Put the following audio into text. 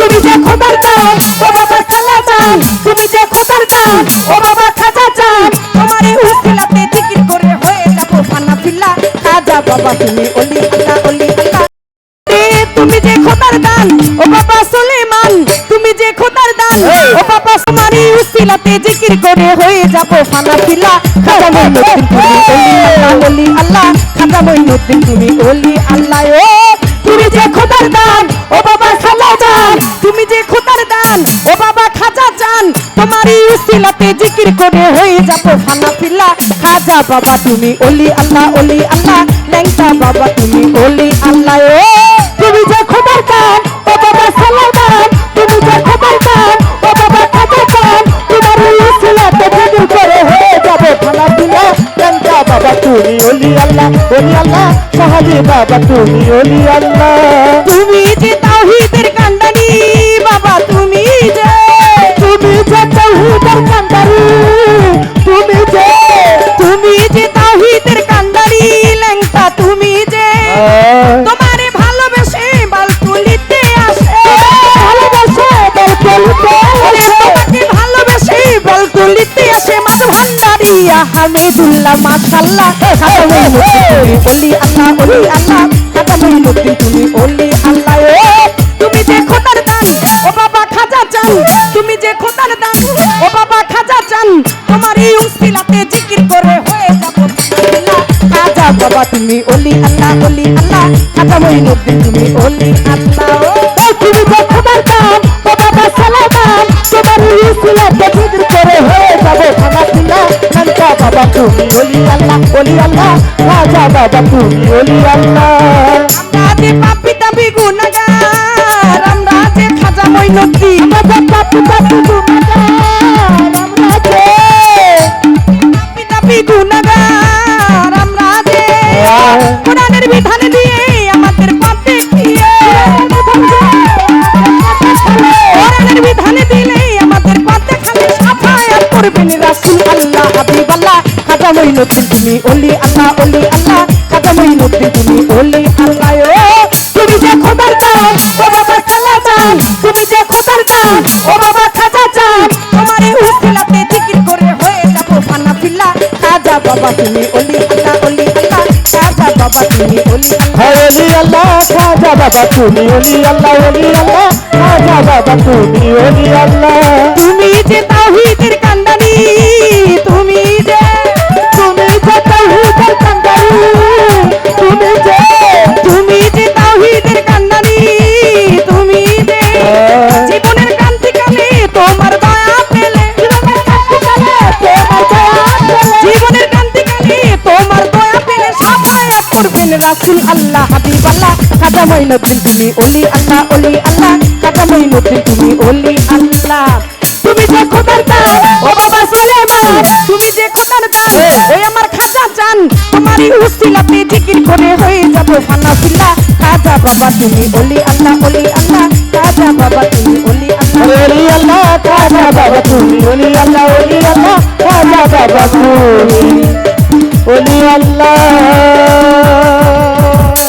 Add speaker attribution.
Speaker 1: তুমি যে খোদার দান ও বাবা কালা চান। তুমি যে খোদার দান ও বাবা খাজা চান। তোমার উসিলাতে জিকির করে হয়ে যাব ফানা ফিল্লা খাজা বাবা তুমি অলি আল্লাহ অলি আল্লাহ তুমি যে খোদার দান ও বাবা সুলেমান। তুমি যে খোদার দান ও বাবা তোমারই উসিলাতে জিকির করে হয়ে যাব ফানা ফিলা। খাজা মইনুদ্দিন তুমি ওলি আল্লাহ খাজা মইনুদ্দিন তুমি ওলি আল্লাহ দান ও বাবা, খাজা জান। তোমারই উসিলাতে জিকির করে হয়ে যাব ফানা ফিলা। খাজা বাবা, তুমি ওলি আল্লাহ ওলি আল্লাহ। ল্যাংটা বাবা, তুমি ওলি আল্লাহ। ও, তুমি যে খোদার দান ও বাবা সালামান তুমি যে খোদার দান ও বাবা খাজা দান তোমার উসিলাতে জিকির করে হয়ে যাবে ফানা ফিলা। ল্যাংটা বাবা, তুমি ওলি আল্লাহ ওলি আল্লাহ। সাহাবি বাবা, তুমি ওলি আল্লাহ। তুমি যে তাওহীদের কান্ডানি বাবা, তুমি হামিদুল্লাহ মাশাআল্লাহ খাতা মইনুদ্দিন তুমি ওলি আল্লাহ ওলি আল্লাহ। খাতা মইনুদ্দিন তুমি ওলি আল্লাহ। ও তুমি যে খোদার দান ও বাবা খাজা চান তুমি যে খোদার দান ও বাবা খাজা চান তোমার এই উসিলাতে জিকির করে হয়ে যাব খাজা বাবা, তুমি ওলি আল্লাহ ওলি আল্লাহ। খাজা মইনুদ্দিন তুমি ওলি আল্লাহ। ও তুমি ওলি আল্লাহ ওলি আল্লাহ খাজা বাবা তুমি ওলি আল্লাহ। আমরা যে পাপি তাপি গুনাহগার আমরা যে খাজা মইনুদ্দিন আমরা পাপি তাপি গুনাহগার আমরা যে পাপি তাপি গুনাহগার আমরা যে কোরআনের বিধান দিয়ে আমাদের পথে দিয়ে কোরআনের বিধান দিলে আমাদের পথে খালি সাফায়াত করবেন রাসূল আল্লাহ হাবিবাল্লাহ। খাজা মইনুদ্দিন তুমি ওলি আল্লাহ ওলি আল্লাহ খাজা মইনুদ্দিন তুমি ওলি আল্লাহ, ও। তুমি যে খোদার দান, ও বাবা কালা চান তুমি যে খোদার দান, ও বাবা খাজা চান তোমার উসিলাতে জিকির করে হয়ে যাব ফানা ফিল্লা। খাজা বাবা তুমি ওলি আল্লাহ ওলি আল্লাহ খাজা বাবা তুমি ওলি
Speaker 2: ওলি আল্লাহ খাজা বাবা তুমি ওলি আল্লাহ ওলি আল্লাহ খাজা বাবা তুমি ওলি আল্লাহ।
Speaker 1: জীবনের কান্তিকালে তোমার দয়া পেলে। জীবনের কান্তিকালে তোমার দয়া পেলে। সাফায়াত করবেন রাসূল আল্লাহ হাবিব আল্লাহ খাজা মঈনুদ্দিন তুমি ওলি আল্লাহ ওলি আল্লাহ। খাজা মঈনুদ্দিন তুমি ওলি আল্লাহ। তুমি যে খোদার ও বাবা তুমি যে খোদার ওই আমার খাজা চান তোমারই উসিলাতে জিকির করে হয়ে যাব ফানা ফিল্লা। খাজা বাবা, তুমি বলি আল্লাহ বলি আল্লাহ কাজা বাবা, তুমি বলি আল্লাহ।
Speaker 2: ওলি আল্লাহ খাজা বাবা, তুমি বলি আল্লাহ বলি আল্লাহ কাজা বাবা, তুমি বলি আল্লাহ।